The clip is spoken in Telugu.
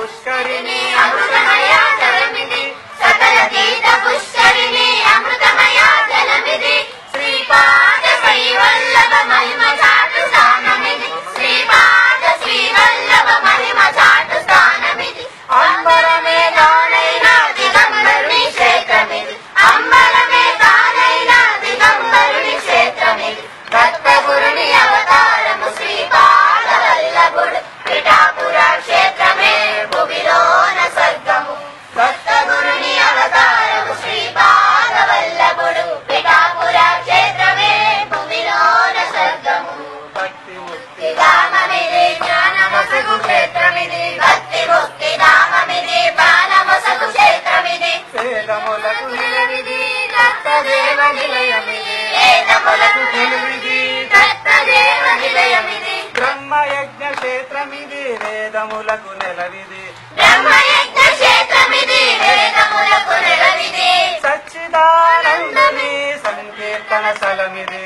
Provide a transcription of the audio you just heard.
पुष्करिणी వేదములకు నెలవిది. సచ్చిదానందని సంకీర్తన సలమిది